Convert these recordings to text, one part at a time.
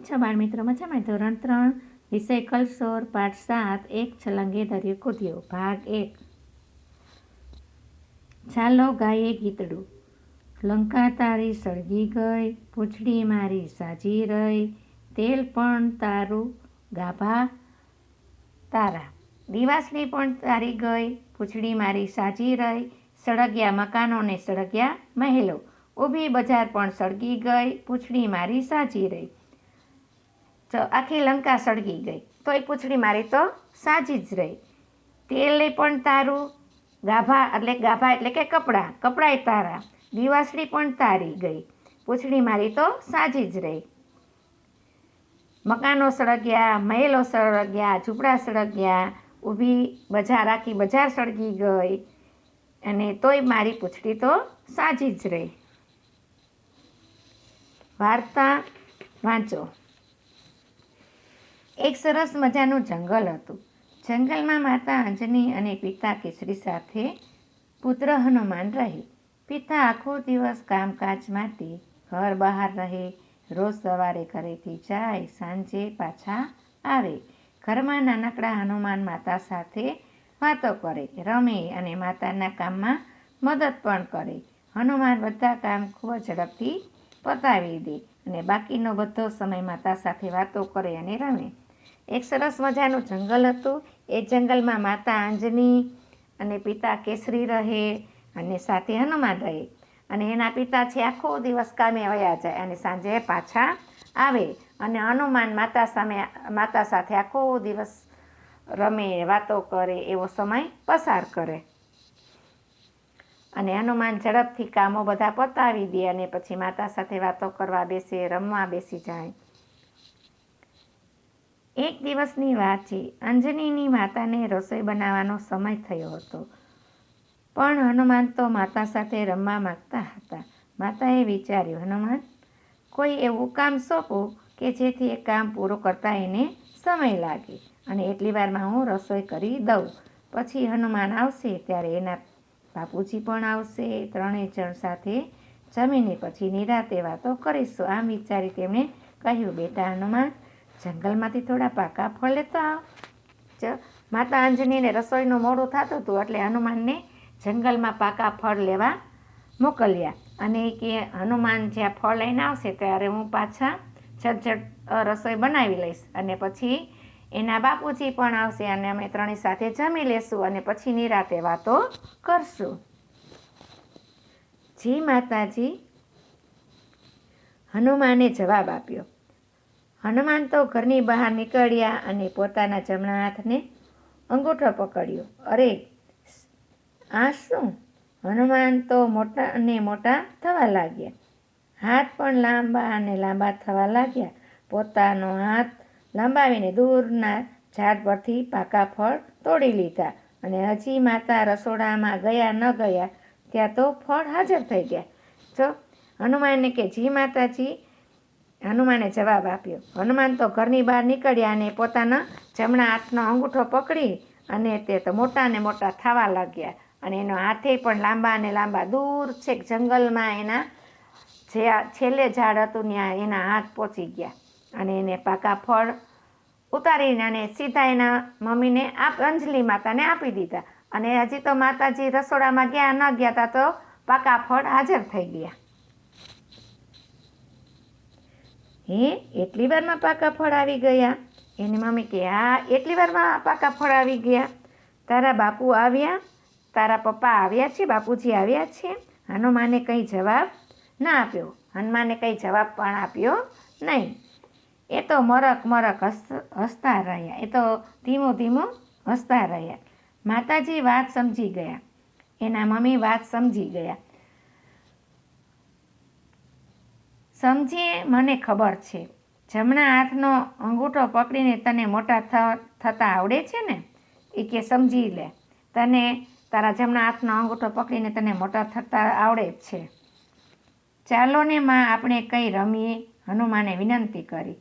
છો બાળ મિત્રો મજામાં ધોરણ ત્રણ વિષય કલસોર પાઠ સાત, એક છલંગે દરિયો કૂદ્યો ભાગ એક. ચાલો ગાયે ગીતડું. લંકા તારી સળગી ગઈ, પૂંછડી મારી સાજી રહી. તેલ પણ તારું, ગાભા તારા. દિવાસની પણ તારી ગઈ, પૂંછડી મારી સાજી રહી. સળગ્યા મકાનોને સળગ્યા મહેલો. ઊભી બજાર પણ સળગી ગઈ, પૂંછડી મારી સાજી રહી. તો આખી લંકા સળગી ગઈ. તો એ પૂંછડી મારી તો સાજી જ રહી. તેલે પણ તારું, ગાભા એટલે ગાભા એટલે કે કપડાં, કપડાય તારા. દિવાસળી પણ તારી ગઈ. પૂંછડી મારી તો સાજી જ રહી. મકાનો સળગ્યા, મહેલો સળગ્યા, ઝૂંપડા સળગ્યા, ઊભી બજાર, આખી બજાર સળગી ગઈ. અને તોય મારી પૂંછડી તો સાજી જ રહી. વાર્તા વાંચો. એક સરસ મજાનું જંગલ હતું. જંગલમાં માતા અંજની અને પિતા કેસરી સાથે પુત્ર હનુમાન રહે. પિતા આખો દિવસ કામકાજ માટે ઘર બહાર રહે, રોજ સવારે ઘરેથી જાય, સાંજે પાછા આવે. ઘરમાં નાનકડા હનુમાન માતા સાથે વાતો કરે, રમે અને માતાના કામમાં મદદ પણ કરે. હનુમાન બધા કામ ખૂબ ઝડપથી પતાવી દે અને બાકીનો બધો સમય માતા સાથે વાતો કરે અને રમે. એક સરસ મજાનું જંગલ હતું. એ જંગલમાં માતા આંજની અને પિતા કેસરી રહે અને સાથે હનુમાન રહે. અને એના પિતા છે આખો દિવસ કામે વયા જાય અને સાંજે પાછા આવે અને હનુમાન માતા સામે, માતા સાથે આખો દિવસ રમે, વાતો કરે, એવો સમય પસાર કરે. અને હનુમાન ઝડપથી કામો બધા પતાવી દે અને પછી માતા સાથે વાતો કરવા બેસે, રમવા બેસી જાય. એક દિવસની વાત છે. અંજનીની માતાને રસોઈ બનાવવાનો સમય થયો હતો. પણ હનુમાન તો માતા સાથે રમવા માગતા હતા. માતાએ વિચાર્યું, હનુમાન, કોઈ એવું કામ સોંપો કે જેથી એ કામ પૂરું કરતા એને સમય લાગે અને એટલી વારમાં હું રસોઈ કરી દઉં. પછી હનુમાન આવશે ત્યારે એના બાપુજી પણ આવશે. ત્રણેય જણ સાથે જમીને પછી નિરાતે વાતો કરીશું. આમ વિચારી તેમણે કહ્યું, બેટા હનુમાન જંગલમાંથી થોડા પાકા ફળ લેતા આવ. માતા અંજનીને રસોઈનું મોડું થતું હતું એટલે હનુમાનને જંગલમાં પાકા ફળ લેવા મોકલ્યા. અને કે હનુમાન જ્યાં ફળ લઈને આવશે ત્યારે હું પાછા ઝટઝટ રસોઈ બનાવી લઈશ. અને પછી એના બાપુજી પણ આવશે અને અમે ત્રણેય સાથે જમી લેશું અને પછી નિરાતે વાતો કરશું. જી માતાજી. હનુમાને જવાબ આપ્યો. હનુમાન તો ઘરની બહાર નીકળ્યા અને પોતાના જમણા હાથને અંગૂઠો પકડ્યો. અરે, આ શું હનુમાન તો મોટા અને મોટા થવા લાગ્યા. હાથ પણ લાંબા અને લાંબા થવા લાગ્યા. પોતાનો હાથ લંબાવીને દૂરના ઝાડ પરથી પાકા ફળ તોડી લીધા અને હજી માતા રસોડામાં ગયા ન ગયા, ત્યાં તો ફળ હાજર થઈ ગયા. જો હનુમાનને કે જી માતાજી હનુમાને જવાબ આપ્યો, હનુમાન તો ઘરની બહાર નીકળ્યા અને પોતાના જમણા હાથનો અંગૂઠો પકડી અને તે તો મોટા ને મોટા થવા લાગ્યા અને એનો હાથે પણ લાંબા અને લાંબા દૂર છેક જંગલમાં એના જે છેલ્લે ઝાડ હતું ત્યાં એના હાથ પહોંચી ગયા અને એને પાકા ફળ ઉતારીને અને સીધા એના મમ્મીને આપ, અંજલિ માતાને આપી દીધા અને હજી તો માતાજી રસોડામાં ગયા ન ગયા તા તો પાકા ફળ હાજર થઈ ગયા. હે? એટલી વારમાં પાકા ફળ આવી ગયા? એની મમ્મી કે, હા, એટલી વારમાં પાકા ફળ આવી ગયા. તારા બાપુ આવ્યા? તારા પપ્પા આવ્યા છે? બાપુજી આવ્યા છે? હનુમાને કંઈ જવાબ ના આપ્યો. હનુમાને કંઈ જવાબ પણ આપ્યો નહીં. એ તો મરક મરક હસતા રહ્યા. એ તો ધીમો ધીમો હસતા રહ્યા. માતાજી વાત સમજી ગયા. એના મમ્મી વાત સમજી ગયા. સમજીએ, મને ખબર છે. જમણા હાથનો અંગૂઠો પકડીને તને મોટા થતા આવડે છે ને? એ કે સમજી લે. તને, તારા જમણા હાથનો અંગૂઠો પકડીને તને મોટા થતા આવડે જ છે. ચાલો ને માં, આપણે કંઈ રમીએ? હનુમાને વિનંતી કરી.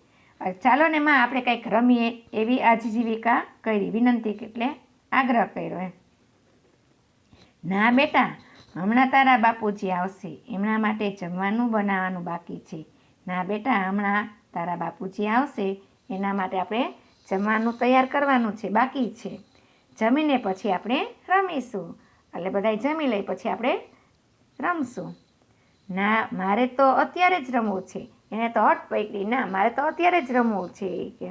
ચાલો ને માં, આપણે કંઈક રમીએ એવી આજીવિકા કરી. વિનંતી એટલે આગ્રહ કર્યો એમ. ના બેટા હમણાં તારા બાપુજી આવશે. એમના માટે જમવાનું બનાવવાનું બાકી છે. ના બેટા, હમણાં તારા બાપુજી આવશે. એના માટે આપણે જમવાનું તૈયાર કરવાનું છે, બાકી છે. જમીને પછી આપણે રમીશું. એટલે બધાય જમી લઈ પછી આપણે રમશું. ના, મારે તો અત્યારે જ રમવું છે. એને તો હટ પકડી. ના, મારે તો અત્યારે જ રમવું છે કે.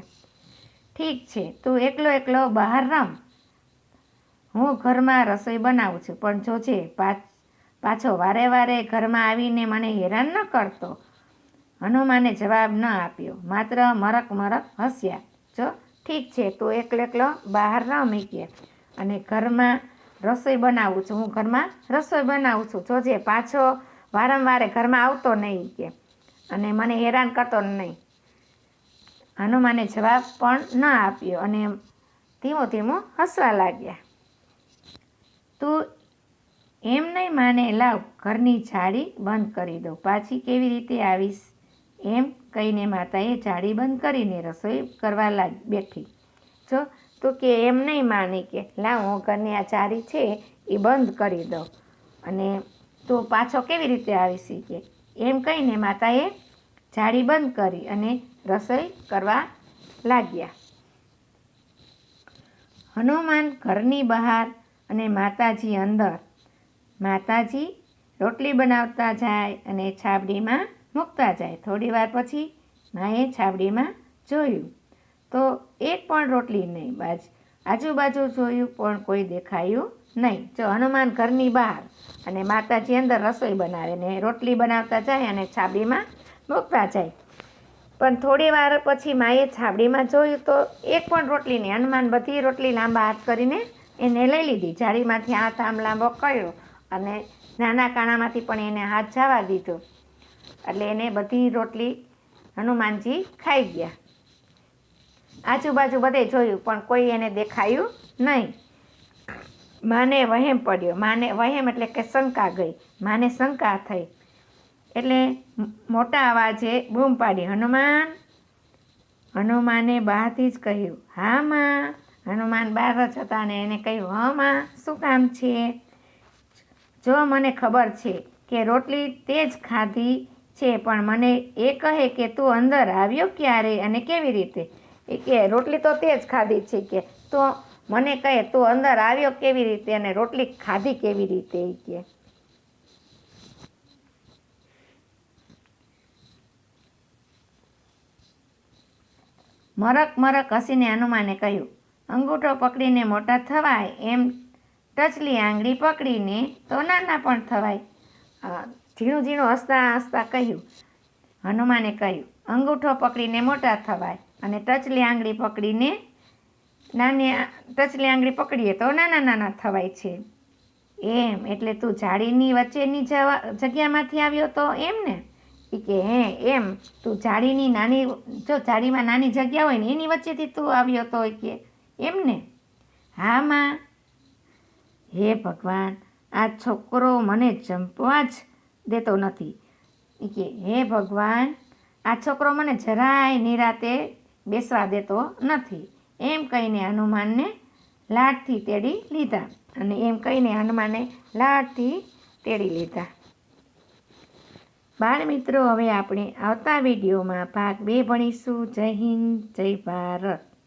ઠીક છે, તું એકલો એકલો બહાર રમ. હું ઘરમાં રસોઈ બનાવું છું, પણ જોજે પાછ પાછો વારે વારે ઘરમાં આવીને મને હેરાન ન કરતો. હનુમાને જવાબ ન આપ્યો, માત્ર મરક મરક હસ્યા. જો, ઠીક છે, તો એકલો એકલો બહાર ન મૂકીએ અને ઘરમાં રસોઈ બનાવું છું, હું ઘરમાં રસોઈ બનાવું છું. જોજે પાછો વારંવારે ઘરમાં આવતો નહીં કે અને મને હેરાન કરતો નહીં. હનુમાને જવાબ પણ ન આપ્યો અને ધીમો ધીમો હસવા લાગ્યા. તું એમ નહીં માને, લાવ, ઘરની જાળી બંધ કરી દઉં પાછી કેવી રીતે આવીશ? એમ કહીને માતાએ જાળી બંધ કરીને રસોઈ કરવા લાગ, બેઠી. જો, તો કે એમ નહીં માને કે, લાવ, હું ઘરની આ જાળી છે એ બંધ કરી દઉં. અને તો પાછો કેવી રીતે આવીશ કે? એમ કહીને માતાએ જાળી બંધ કરી અને રસોઈ કરવા લાગ્યા. હનુમાન ઘરની બહાર અને માતાજી અંદર. માતાજી રોટલી બનાવતા જાય અને છાબડીમાં મૂકતા જાય. થોડી વાર પછી માએ છાબડીમાં જોયું. તો એક પણ રોટલી નહીં, બાજ આજુબાજુ જોયું પણ કોઈ દેખાયું નહીં. જો હનુમાન ઘરની બહાર અને માતાજી અંદર રસોઈ બનાવે ને રોટલી બનાવતા જાય અને છાબડીમાં મૂકતા જાય. પણ થોડી વાર પછી માએ છાબડીમાં જોયું તો એક પણ રોટલી નહીં હનુમાન બધી રોટલી લાંબા હાથ કરીને એને લઈ લીધી. જાળીમાંથી હાથ આમ લાંબો કર્યો અને નાના કાણામાંથી પણ એને હાથ જવા દીધો. એટલે એને બધી રોટલી હનુમાનજી ખાઈ ગયા. આજુબાજુ બધે જોયું, પણ કોઈ એને દેખાયું નહીં. માને વહેમ પડ્યો. માને વહેમ એટલે કે શંકા ગઈ. માને શંકા થઈ. એટલે મોટા અવાજે બૂમ પાડી, હનુમાન, હનુમાને બહારથી જ કહ્યું, હા, માં. હનુમાન બહાર જ હતા અને એને કહ્યું હમાં શું કામ છે? જો મને ખબર છે કે રોટલી તે જ ખાધી છે, પણ મને એ કહે કે તું અંદર આવ્યો ક્યારે અને કેવી રીતે? એ કે, રોટલી તો તે જ ખાધી છે કે. તો મને કહે, તું અંદર આવ્યો કેવી રીતે અને રોટલી ખાધી કેવી રીતે? કે. મરક મરક હસીને હનુમાને કહ્યું અંગૂઠો પકડીને મોટા થવાય, એમ ટચલી આંગળી પકડીને તો નાના પણ થવાય. ઝીણું ઝીણું હસતા હસતા કહ્યું. હનુમાને કહ્યું, અંગૂઠો પકડીને મોટા થવાય અને ટચલી આંગળી પકડીને નાની ટચલી આંગળી પકડીએ તો નાના નાના થવાય છે. એમ, એટલે તું જાળીની વચ્ચેની જગ્યામાંથી આવ્યો તો એમ ને? ઈ કે, હે, એમ, તું જાળીની નાની, જો જાળીમાં નાની જગ્યા હોય ને એની વચ્ચેથી તું આવ્યો તો કે એમ ને હા માં હે ભગવાન, આ છોકરો મને જંપવા જ દેતો નથી. કે, હે ભગવાન, આ છોકરો મને જરાય નિરાતે બેસવા દેતો નથી. એમ કહીને હનુમાનને લાટથી તેડી લીધા અને એમ કહીને હનુમાને લાટથી તેડી લીધા. બાળ મિત્રો, હવે આપણે આવતા વિડીયોમાં ભાગ બે ભણીશું. જય હિન્દ, જય ભારત.